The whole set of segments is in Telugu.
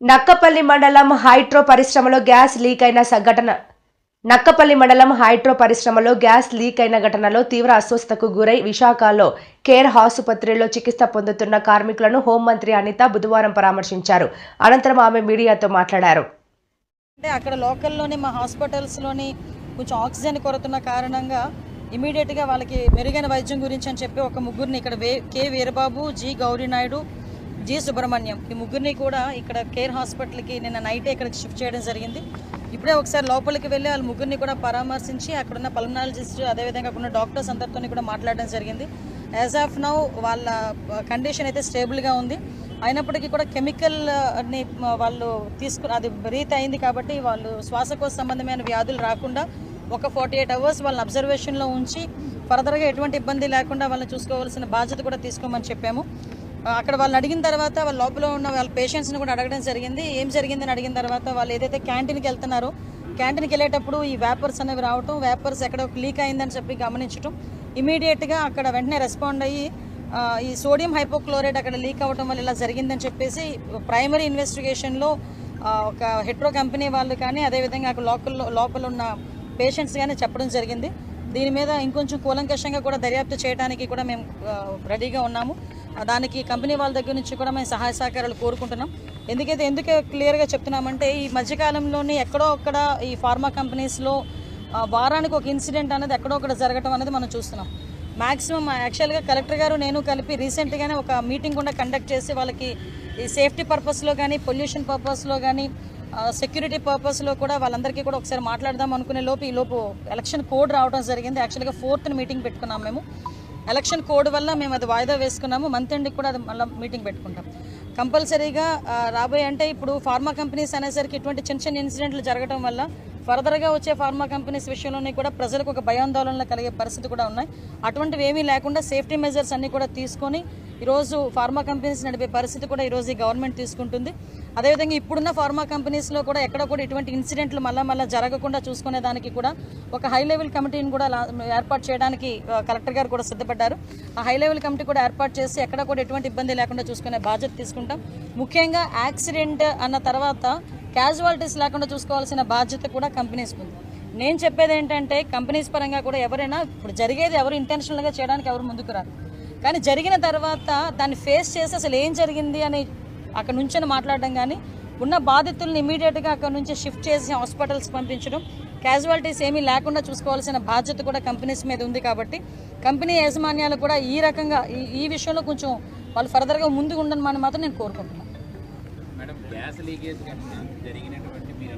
నక్కపల్లి మండలం హైడ్రో పరిశ్రమలో గ్యాస్ లీక్ అయిన సంఘటన. నక్కపల్లి మండలం హైడ్రో పరిశ్రమలో గ్యాస్ లీక్ అయిన ఘటనలో తీవ్ర అస్వస్థకు గురై విశాఖలో కేర్ ఆసుపత్రిలో చికిత్స పొందుతున్న కార్మికులను హోంమంత్రి అనిత బుధవారం పరామర్శించారు. అనంతరం ఆమె మీడియాతో మాట్లాడారు. అంటే అక్కడ లోకల్లోని మా హాస్పిటల్స్లోని కొంచెం ఆక్సిజన్ కొరతున్న కారణంగా ఇమీడియట్గా వాళ్ళకి మెరుగైన వైద్యం గురించి అని చెప్పి ఒక ముగ్గురిని ఇక్కడ వే K. Veerababu G. Gowrinaidu G Subrahmanyam ఈ ముగ్గురిని కూడా ఇక్కడ కేర్ హాస్పిటల్కి నిన్న నైటే ఇక్కడికి షిఫ్ట్ చేయడం జరిగింది. ఇప్పుడే ఒకసారి లోపలికి వెళ్ళి వాళ్ళ ముగ్గురిని కూడా పరామర్శించి అక్కడున్న పల్మనాలజిస్ట్ అదేవిధంగా అక్కడ డాక్టర్స్ అందరితో కూడా మాట్లాడడం జరిగింది. యాజ్ ఆఫ్ నౌ వాళ్ళ కండిషన్ అయితే స్టేబుల్గా ఉంది. అయినప్పటికీ కూడా కెమికల్ని వాళ్ళు తీసుకు అది బ్రీత్ అయింది కాబట్టి వాళ్ళు శ్వాసకోశ సంబంధమైన వ్యాధులు రాకుండా ఒక ఫార్టీ ఎయిట్ అవర్స్ వాళ్ళని అబ్జర్వేషన్లో ఉంచి ఫర్దర్గా ఎటువంటి ఇబ్బంది లేకుండా వాళ్ళని చూసుకోవాల్సిన బాధ్యత కూడా తీసుకోమని చెప్పాము. అక్కడ వాళ్ళని అడిగిన తర్వాత వాళ్ళ లోపల ఉన్న వాళ్ళ పేషెంట్స్ని కూడా అడగడం జరిగింది. ఏం జరిగిందని అడిగిన తర్వాత వాళ్ళు ఏదైతే క్యాంటీన్కి వెళ్తున్నారో క్యాంటీన్కి వెళ్ళేటప్పుడు ఈ వేపర్స్ అనేవి రావటం వేపర్స్ ఎక్కడో లీక్ అయిందని చెప్పి గమనించడం ఇమీడియట్గా అక్కడ వెంటనే రెస్పాండ్ అయ్యి ఈ సోడియం హైపోక్లోరైడ్ అక్కడ లీక్ అవ్వడం వల్ల ఇలా జరిగిందని చెప్పేసి ప్రైమరీ ఇన్వెస్టిగేషన్లో ఒక హెట్రో కంపెనీ వాళ్ళు కానీ అదేవిధంగా అక్కడ లోకల్ లోపల ఉన్న పేషెంట్స్ కానీ చెప్పడం జరిగింది. దీని మీద ఇంకొంచెం కూలంకషంగా కూడా దర్యాప్తు చేయడానికి కూడా మేము రెడీగా ఉన్నాము. దానికి కంపెనీ వాళ్ళ దగ్గర నుంచి కూడా మేము సహాయ సహకారాలు కోరుకుంటున్నాం. ఎందుకైతే ఎందుకు క్లియర్గా చెప్తున్నామంటే ఈ మధ్యకాలంలోని ఎక్కడో అక్కడ ఈ ఫార్మా కంపెనీస్లో వారానికి ఒక ఇన్సిడెంట్ అనేది ఎక్కడో ఒకటి జరగటం అనేది మనం చూస్తున్నాం. మ్యాక్సిమం యాక్చువల్గా కలెక్టర్ గారు నేను కలిపి రీసెంట్గానే ఒక మీటింగ్ కూడా కండక్ట్ చేసి వాళ్ళకి ఈ సేఫ్టీ పర్పస్లో కానీ పొల్యూషన్ పర్పస్లో కానీ సెక్యూరిటీ పర్పస్లో కూడా వాళ్ళందరికీ కూడా ఒకసారి మాట్లాడదాం అనుకునే లోపు ఈ లోపు ఎలక్షన్ కోడ్ రావడం జరిగింది. యాక్చువల్గా ఫోర్త్ మీటింగ్ పెట్టుకున్నాం మేము. ఎలక్షన్ కోడ్ వల్ల మేము అది వాయిదా వేసుకున్నాము. మంత్ ఎండ్కి కూడా అది మళ్ళీ మీటింగ్ పెట్టుకుంటాం. కంపల్సరీగా రాబోయే అంటే ఇప్పుడు ఫార్మా కంపెనీస్ అనేసరికి ఇటువంటి చిన్న చిన్న ఇన్సిడెంట్లు జరగడం వల్ల ఫర్దర్గా వచ్చే ఫార్మా కంపెనీస్ విషయంలోనే కూడా ప్రజలకు ఒక భయాందోళనలు కలిగే పరిస్థితి కూడా ఉన్నాయి. అటువంటివి ఏమీ లేకుండా సేఫ్టీ మెజర్స్ అన్నీ కూడా తీసుకొని ఈరోజు ఫార్మా కంపెనీస్ నడిపే పరిస్థితి కూడా ఈరోజు ఈ గవర్నమెంట్ తీసుకుంటుంది. అదేవిధంగా ఇప్పుడున్న ఫార్మా కంపెనీస్లో కూడా ఎక్కడ కూడా ఇటువంటి ఇన్సిడెంట్లు మళ్ళా మళ్ళీ జరగకుండా చూసుకునే దానికి కూడా ఒక హై లెవెల్ కమిటీని కూడా ఏర్పాటు చేయడానికి కలెక్టర్ గారు కూడా సిద్ధపడ్డారు. ఆ హై లెవెల్ కమిటీ కూడా ఏర్పాటు చేసి ఎక్కడ కూడా ఎటువంటి ఇబ్బంది లేకుండా చూసుకునే బాధ్యత తీసుకుంటాం. ముఖ్యంగా యాక్సిడెంట్ అన్న తర్వాత క్యాజువాలిటీస్ లేకుండా చూసుకోవాల్సిన బాధ్యత కూడా కంపెనీస్ ఉంది నేను చెప్పేది ఏంటంటే కంపెనీస్ పరంగా కూడా ఎవరైనా ఇప్పుడు జరిగేది ఎవరు ఇంటెన్షనల్గా చేయడానికి ఎవరు ముందుకు రారు. కానీ జరిగిన తర్వాత దాన్ని ఫేస్ చేసి అసలు ఏం జరిగింది అని అక్కడ నుంచి మాట్లాడడం కానీ ఉన్న బాధితుల్ని ఇమీడియట్గా అక్కడ నుంచి షిఫ్ట్ చేసి హాస్పిటల్స్ పంపించడం క్యాజువాలిటీస్ ఏమీ లేకుండా చూసుకోవాల్సిన బాధ్యత కూడా కంపెనీస్ మీద ఉంది కాబట్టి కంపెనీ యాజమాన్యాలు కూడా ఈ రకంగా ఈ ఈ విషయంలో కొంచెం వాళ్ళు ఫర్దర్గా ముందుకు ఉండని మాత్రం నేను కోరుకుంటున్నాను. మేడం గ్యాస్ లీకేజ్ జరిగినటువంటి మీరు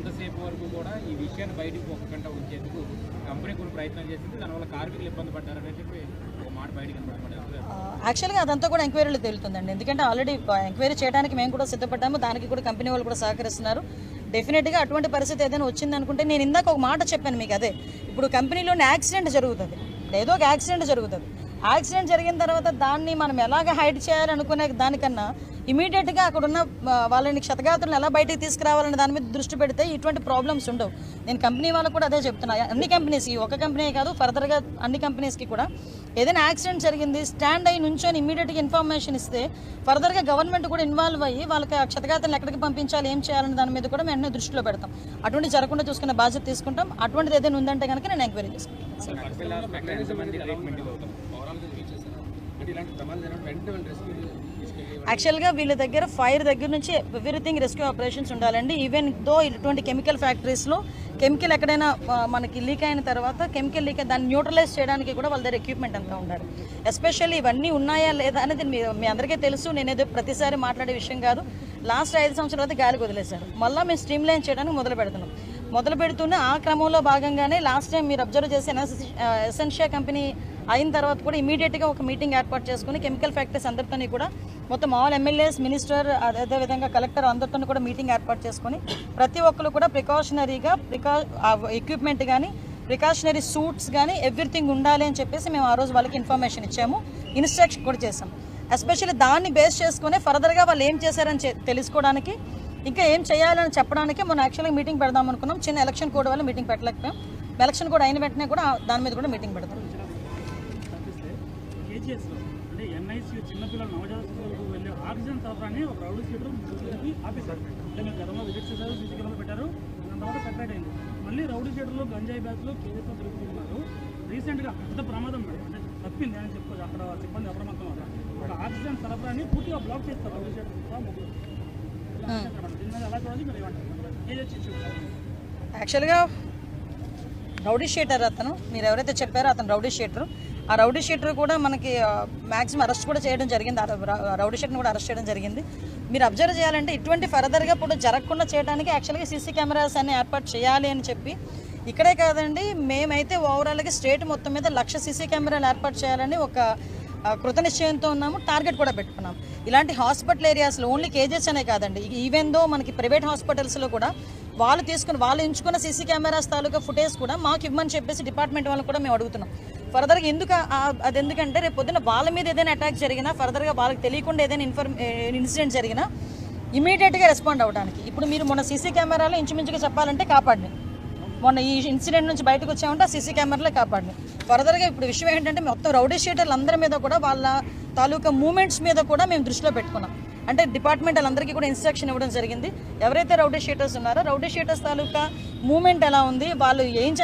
కొంతసేపు వరకు కూడా ఈ విషయాన్ని బయటకు ఒక ఉంచేందుకు కంపెనీ కొన్ని ప్రయత్నం చేసింది. దానివల్ల కార్మికులు ఇబ్బంది పడ్డారని చెప్పి ఒక మాట బయటకు యాక్చువల్గా అదంతా కూడా ఎంక్వైరీలు తేలుతుందండి. ఎందుకంటే ఆల్రెడీ ఎంక్వైరీ చేయడానికి మేము కూడా సిద్ధపడ్డాము. దానికి కూడా కంపెనీ వాళ్ళు కూడా సహకరిస్తున్నారు. డెఫినెట్గా అటువంటి పరిస్థితి ఏదైనా వచ్చింది అనుకుంటే నేను ఇందాక ఒక మాట చెప్పాను మీకు అదే. ఇప్పుడు కంపెనీలోనే యాక్సిడెంట్ జరుగుతుంది. ఏదో ఒక యాక్సిడెంట్ జరుగుతుంది. యాక్సిడెంట్ జరిగిన తర్వాత దాన్ని మనం ఎలాగ హైడ్ చేయాలనుకునే దానికన్నా ఇమీడియట్గా అక్కడ ఉన్న వాళ్ళని క్షతగాతులను ఎలా బయటికి తీసుకురావాలని దాని మీద దృష్టి పెడితే ఇటువంటి ప్రాబ్లమ్స్ ఉండవు. నేను కంపెనీ వాళ్ళకు కూడా అదే చెప్తున్నా. అన్ని కంపెనీస్కి ఒక కంపెనీ కాదు ఫర్దర్గా అన్ని కంపెనీస్కి కూడా ఏదైనా యాక్సిడెంట్ జరిగింది స్టాండ్ అయ్యి నుంచొని ఇమీడియట్గా ఇన్ఫర్మేషన్ ఇస్తే ఫర్దర్గా గవర్నమెంట్ కూడా ఇన్వాల్వ్ అయ్యి వాళ్ళకి ఆ క్షతగాతలను ఎక్కడికి పంపించాలి ఏం చేయాలని దాని మీద కూడా మేము దృష్టిలో పెడతాం. అటువంటి జరగకుండా చూసుకునే బాధ్యత తీసుకుంటాం. అటువంటిది ఏదైనా ఉందంటే కనుక నేను ఎంక్వైరీ చేసుకుంటాను యాక్చువల్గా వీళ్ళ దగ్గర ఫైర్ దగ్గర నుంచి ఎవ్రీథింగ్ రెస్క్యూ ఆపరేషన్స్ ఉండాలండి. ఈవెన్ దో ఇటువంటి కెమికల్ ఫ్యాక్టరీస్లో కెమికల్ ఎక్కడైనా మనకి లీక్ అయిన తర్వాత కెమికల్ లీక్ దాన్ని న్యూట్రలైజ్ చేయడానికి కూడా వాళ్ళ దగ్గర ఎక్విప్మెంట్ అంతా ఉండాలి. ఎస్పెషల్లీ ఇవన్నీ ఉన్నాయా లేదా అనేది మీ మీ అందరికీ తెలుసు. నేనేదో ప్రతిసారి మాట్లాడే విషయం కాదు. లాస్ట్ ఐదు సంవత్సరాలు గాలికి వదిలేశారు. మళ్ళీ మేము స్ట్రీమ్ లైన్ చేయడానికి మొదలు పెడుతున్నాం. మొదలు పెడుతున్న ఆ క్రమంలో భాగంగానే లాస్ట్ టైం మీరు అబ్జర్వ్ చేసిన ఎసెన్షియా కంపెనీ అయిన తర్వాత కూడా ఇమీడియట్గా ఒక మీటింగ్ ఏర్పాటు చేసుకుని కెమికల్ ఫ్యాక్టరీస్ అందరితోని కూడా మొత్తం ఆల్ ఎమ్మెల్యేస్ మినిస్టర్ అదేవిధంగా కలెక్టర్ అందరితో కూడా మీటింగ్ ఏర్పాటు చేసుకుని ప్రతి ఒక్కరు కూడా ప్రికాషనరీగా ప్రికా ఎక్విప్మెంట్ కానీ ప్రికాషనరీ సూట్స్ కానీ ఎవ్రీథింగ్ ఉండాలి అని చెప్పేసి మేము ఆ రోజు వాళ్ళకి ఇన్ఫర్మేషన్ ఇచ్చాము. ఇన్స్ట్రక్షన్ కూడా చేసాం ఎస్పెషల్లీ దాన్ని బేస్ చేసుకుని ఫర్దర్గా వాళ్ళు ఏం చేశారని తెలుసుకోవడానికి ఇంకా ఏం చేయాలని చెప్పడానికి మనం యాక్చువల్గా మీటింగ్ పెడదాం అనుకున్నాం. చిన్న ఎలక్షన్ కోడ్ వల్ల మీటింగ్ పెట్టలేకపోయాం. ఎలక్షన్ కోడ్ అయిన వెంటనే కూడా దాని మీద కూడా మీటింగ్ పెడతాం. కేజీఎస్లో అంటే ఎన్ఐసి ఆక్సిజన్ సరఫరాని ఒక సీటర్ అంటే పెట్టారు సెపరేట్ అయింది మళ్ళీ రౌడీ సీటర్లు గంజాయి బ్యాచ్లు కేజీతో తిరుగుతున్నారు రీసెంట్గా పెద్ద ప్రమాదం మేడం అంటే తప్పింది అని చెప్పుకోవచ్చు అక్కడ సిబ్బంది అప్రమత్తం ఒక ఆక్సిజన్ సరఫరాని పూర్తిగా బ్లాక్ చేస్తారు రౌడీ సీటర్ యాక్చువల్గా రౌడీ షీటర్ అతను. మీరు ఎవరైతే చెప్పారో అతను రౌడీ షీటర్. ఆ రౌడీ షీటర్ కూడా మనకి మ్యాక్సిమం అరెస్ట్ కూడా చేయడం జరిగింది. రౌడీ షీటర్ని కూడా అరెస్ట్ చేయడం జరిగింది. మీరు అబ్జర్వ్ చేయాలంటే ఇటువంటి ఫర్దర్గా ఇప్పుడు జరగకుండా చేయడానికి యాక్చువల్గా సీసీ కెమెరాస్ అన్ని ఏర్పాటు చేయాలి అని చెప్పి ఇక్కడే కాదండి మేమైతే ఓవరాల్గా స్టేట్ మొత్తం మీద లక్ష సీసీ కెమెరాలు ఏర్పాటు చేయాలని ఒక కృత నిశ్చయంతో ఉన్నాము టార్గెట్ కూడా పెట్టుకున్నాం. ఇలాంటి హాస్పిటల్ ఏరియాస్లో ఓన్లీ కేజెస్ అనే కాదండి ఈవెన్ దో మనకి ప్రైవేట్ హాస్పిటల్స్లో కూడా వాళ్ళు తీసుకుని వాళ్ళు ఎంచుకున్న సీసీ కెమెరాస్ తాలూకా ఫుటేజ్ కూడా మాకు ఇవ్వమని చెప్పేసి డిపార్ట్మెంట్ వాళ్ళని కూడా మేము అడుగుతున్నాం. ఫర్దర్గా ఎందుకు అది ఎందుకంటే రేపు పొద్దున్న వాళ్ళ మీద ఏదైనా అటాక్ జరిగినా ఫర్దర్గా వాళ్ళకి తెలియకుండా ఏదైనా ఇన్ఫర్మ్ ఇన్సిడెంట్ జరిగినా ఇమీడియట్గా రెస్పాండ్ అవ్వడానికి ఇప్పుడు మీరు మొన్న సీసీ కెమెరాలో ఇంచుమించుగా చెప్పాలంటే కాపాడినాయి. మొన్న ఈ ఇన్సిడెంట్ నుంచి బయటకు వచ్చామంటే ఆ సీసీ కెమెరాలే కాపాడినాయి. ఫర్దర్గా ఇప్పుడు విషయం ఏంటంటే మొత్తం రౌడీ షీటర్లు అందరి మీద కూడా వాళ్ళ తాలూకా మూమెంట్స్ మీద కూడా మేము దృష్టిలో పెట్టుకున్నాం. అంటే డిపార్ట్మెంట్ వాళ్ళందరికీ కూడా ఇన్స్ట్రక్షన్ ఇవ్వడం జరిగింది. ఎవరైతే రౌడీ షీటర్స్ ఉన్నారో రౌడీ షీటర్స్ తాలూకా మూమెంట్ ఎలా ఉంది వాళ్ళు ఏం